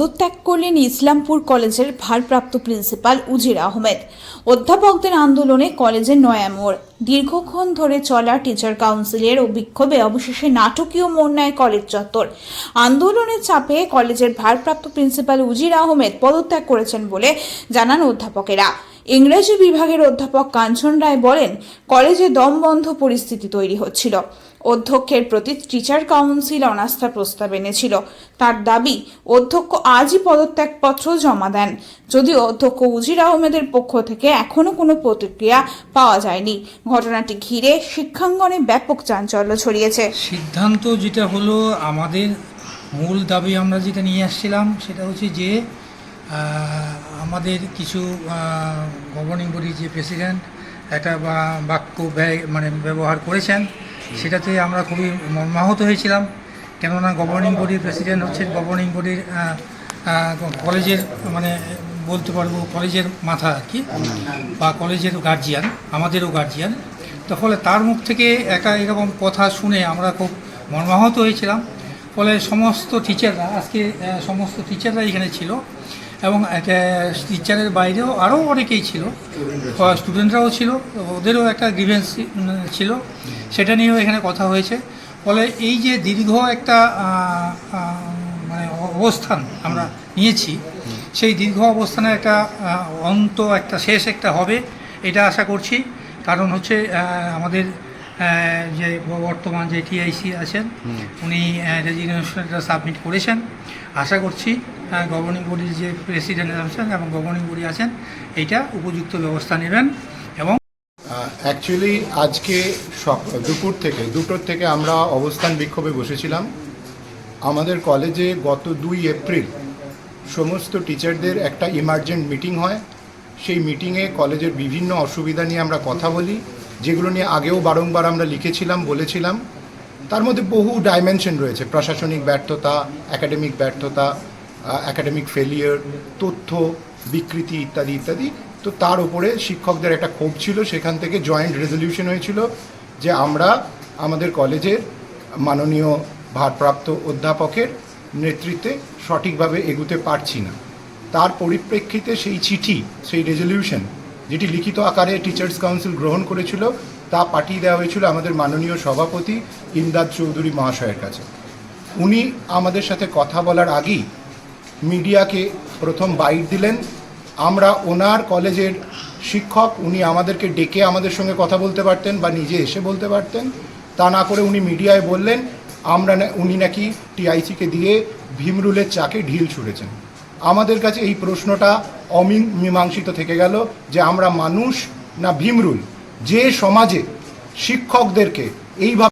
পদত্যাগ করলেন ইসলামপুর কলেজের ভারপ্রাপ্ত প্রিন্সিপাল উজির আহমেদ। অধ্যাপকদের আন্দোলনে কলেজের নয়া মোড়। দীর্ঘক্ষণ ধরে চলা টিচার কাউন্সিলের ও বিক্ষোভে অবশেষে নাটকীয় মোড় নেয় কলেজ চত্বর। আন্দোলনের চাপে কলেজের ভারপ্রাপ্ত প্রিন্সিপাল উজির আহমেদ পদত্যাগ করেছেন বলে জানান অধ্যাপকেরা। ইংরেজি বিভাগের অধ্যাপক কাঞ্চন রায় বলেন, কলেজে দমবন্ধ পরিস্থিতি তৈরি হচ্ছিল। অধ্যক্ষের প্রতি টিচার কাউন্সিল অনাস্থা প্রস্তাব এনেছিল। তার দাবি, অধ্যক্ষ আজই পদত্যাগপত্র জমা দেন। যদিও অধ্যক্ষ উজির আহমেদের পক্ষ থেকে এখনও কোনো প্রতিক্রিয়া পাওয়া যায়নি। ঘটনাটি ঘিরে শিক্ষাঙ্গনে ব্যাপক চাঞ্চল্য ছড়িয়েছে। সিদ্ধান্ত যেটা হলো, আমাদের মূল দাবি আমরা যেটা নিয়ে আসছিলাম, সেটা হচ্ছে যে আমাদের কিছু গভর্নিং বডির যে প্রেসিডেন্ট একটা বাক্য ব্যয় মানে ব্যবহার করেছেন সেটাতে আমরা খুবই মর্মাহত হয়েছিলাম। কেননা গভর্নিং বডির প্রেসিডেন্ট হচ্ছে গভর্নিং বডির কলেজের মানে বলতে পারব কলেজের মাথা আর কি বা কলেজের গার্জিয়ান আমাদেরও গার্জিয়ান তো ফলে তার মুখ থেকে একটা এরকম কথা শুনে আমরা খুব মর্মাহত হয়েছিলাম। ফলে সমস্ত টিচাররা আজকে সমস্ত টিচাররা এখানে ছিল। এবং একটা টিচারের বাইরেও আরও অনেকেই ছিল। স্টুডেন্টরাও ছিল ওদেরও একটা গ্রিভেন্স ছিল। সেটা নিয়েও এখানে কথা হয়েছে। ফলে এই যে দীর্ঘ একটা মানে অবস্থান আমরা নিয়েছি সেই দীর্ঘ অবস্থানের একটা অন্ত একটা শেষ একটা হবে এটা আশা করছি। কারণ হচ্ছে আমাদের যে বর্তমান যে টিআইসি আছেন উনি রেজিগনেশনটা সাবমিট করেছেন। আশা করছি গভর্নিং বডির যে প্রেসিডেন্ট আছেন এবং গভর্নিং বডি আছেন, এইটা উপযুক্ত ব্যবস্থা নেবেন এবং অ্যাকচুয়ালি আজকে দুপুর থেকে, দুটোর থেকে আমরা অবস্থান বিক্ষোভে বসেছিলাম। আমাদের কলেজে গত দুই এপ্রিল সমস্ত টিচারদের একটা ইমার্জেন্ট মিটিং হয়। সেই মিটিংয়ে কলেজের বিভিন্ন অসুবিধা নিয়ে আমরা কথা বলি, যেগুলো নিয়ে আগেও বারংবার আমরা লিখেছিলাম, বলেছিলাম। তার মধ্যে বহু ডাইমেনশন রয়েছে, প্রশাসনিক ব্যর্থতা একাডেমিক ব্যর্থতা একাডেমিক ফেলিয়ার তথ্য, বিকৃতি ইত্যাদি ইত্যাদি। তো তার উপরে শিক্ষকদের একটা ক্ষোভ ছিল, সেখান থেকে জয়েন্ট রেজলিউশন হয়েছিল যে আমরা আমাদের কলেজের মাননীয় ভারপ্রাপ্ত অধ্যাপকের নেতৃত্বে সঠিকভাবে এগুতে পারছি না। তার পরিপ্রেক্ষিতে সেই চিঠি, সেই রেজলিউশন যেটি লিখিত আকারে টিচার্স কাউন্সিল গ্রহণ করেছিল, তা পাঠিয়ে দেওয়া হয়েছিল আমাদের মাননীয় সভাপতি ইমদাদ চৌধুরী মহাশয়ের কাছে। উনি আমাদের সাথে কথা বলার আগেই মিডিয়াকে প্রথম বাইট দিলেন। আমরা ওনার কলেজের শিক্ষক, উনি আমাদেরকে ডেকে আমাদের সঙ্গে কথা বলতে পারতেন বা নিজে এসে বলতে পারতেন। তা না করে উনি মিডিয়ায় বললেন, আমরা উনি নাকি টিআইসিকে দিয়ে ভীমরুলের চাকে ঢিল ছুঁড়েছেন। আমাদের কাছে এই প্রশ্নটা অমীমাংসিত থেকে গেল যে আমরা মানুষ না ভীমরুল? যে সমাজে শিক্ষকদেরকে এইভাবে